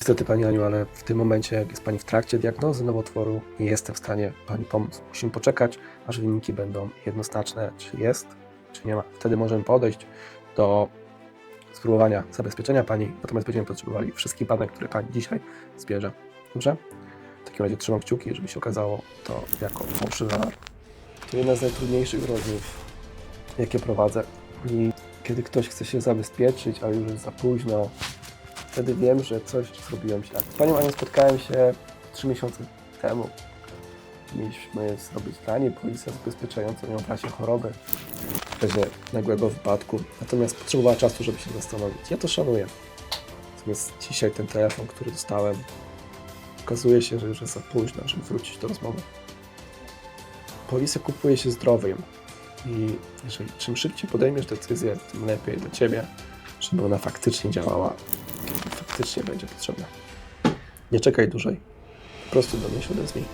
Niestety Pani Aniu, ale w tym momencie, jak jest Pani w trakcie diagnozy nowotworu, nie jestem w stanie Pani pomóc. Musimy poczekać, aż wyniki będą jednoznaczne, czy jest, czy nie ma. Wtedy możemy podejść do spróbowania zabezpieczenia Pani, natomiast będziemy potrzebowali wszystkich badań, które Pani dzisiaj zbierze. Dobrze? W takim razie trzymam kciuki, żeby się okazało to jako fałszywy alarm. To jedna z najtrudniejszych rozmów, jakie prowadzę. I kiedy ktoś chce się zabezpieczyć, a już jest za późno, wtedy wiem, że coś zrobiłem źle. Z Panią Anią spotkałem się trzy miesiące temu. Mieliśmy zrobić danie polisę zabezpieczającą ją w razie choroby, w razie nagłego wypadku. Natomiast potrzebowała czasu, żeby się zastanowić. Ja to szanuję. Natomiast dzisiaj ten telefon, który dostałem, okazuje się, że już jest za późno, żeby wrócić do rozmowy. Polisę kupuje się zdrowym. I jeżeli czym szybciej podejmiesz decyzję, tym lepiej dla Ciebie, żeby ona faktycznie działała, faktycznie będzie potrzebna. Nie czekaj dłużej. Po prostu do mnie się odezwij.